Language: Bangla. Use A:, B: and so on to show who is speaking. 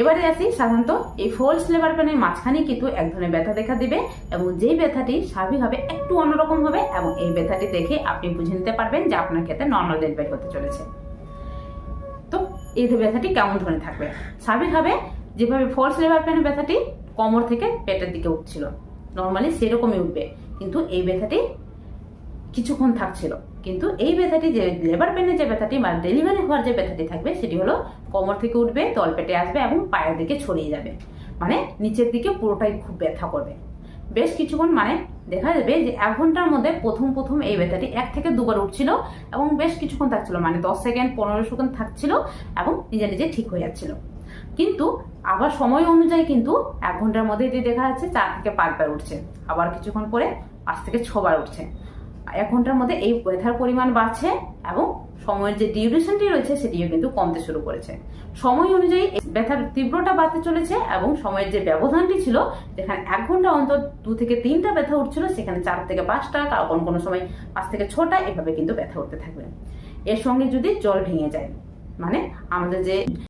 A: এবারে আসি সাধারণত এই ফলস লেবার পেনের মাঝখানে কিন্তু এক ধরনের ব্যথা দেখা দিবে এবং যেই ব্যথাটি স্বাভাবিকভাবে একটু অন্যরকম হবে এবং এই ব্যথাটি দেখে আপনি বুঝে নিতে পারবেন যে আপনার ক্ষেত্রে নর্মাল ডেলিভারি হতে চলেছে। তো এই ব্যথাটি কেমন ধরনের থাকবে? স্বাভাবিকভাবে যেভাবে ফলস লেবার পেনের ব্যথাটি কোমর থেকে পেটের দিকে উঠছিল নর্মালি সেরকমই উঠবে। কিন্তু এই ব্যথাটি কিছুক্ষণ থাকছিল। কিন্তু এই ব্যথাটি যে লেবার পেনের যে ব্যথাটি বা ডেলিভারি হওয়ার যে ব্যথাটি থাকবে, সেটি হলো কোমর থেকে উঠবে তলপেটে আসবে এবং পায়ের দিকে ছড়িয়ে যাবে। মানে নিচের দিকে পুরোটাই খুব ব্যথা করবে। বেশ কিছুক্ষণ মানে দেখা যাবে যে এক ঘণ্টার মধ্যে প্রথম প্রথম এই ব্যথাটি এক থেকে দুবার উঠছিল এবং বেশ কিছুক্ষণ থাকছিল মানে দশ সেকেন্ড, পনেরো সেকেন্ড থাকছিল এবং নিজে নিজে ঠিক হয়ে যাচ্ছিল। কিন্তু আবার সময় অনুযায়ী কিন্তু এক ঘণ্টার মধ্যে এটি দেখা যাচ্ছে চার থেকে পাঁচবার উঠছে। আবার কিছুক্ষণ পরে পাঁচ থেকে ছবার উঠছে। এক ঘণ্টার মধ্যে এই ব্যথার পরিমাণ বাড়ছে এবং সময়ের যে ডিউরেশনটি রয়েছে, সেটিও কিন্তু কমতে শুরু করেছে। সময় অনুযায়ী ব্যথার তীব্রতা বাড়তে চলেছে এবং সময়ের যে ব্যবধানটি ছিল, যেখানে এক ঘণ্টা অন্তর দু থেকে তিনটা ব্যথা উঠছিল, সেখানে চার থেকে পাঁচটা কারও কোনো কোনো সময় পাঁচ থেকে ছটা, এভাবে কিন্তু ব্যথা উঠতে থাকবে। এর সঙ্গে যদি জল ভেঙে যায় মানে আমাদের যে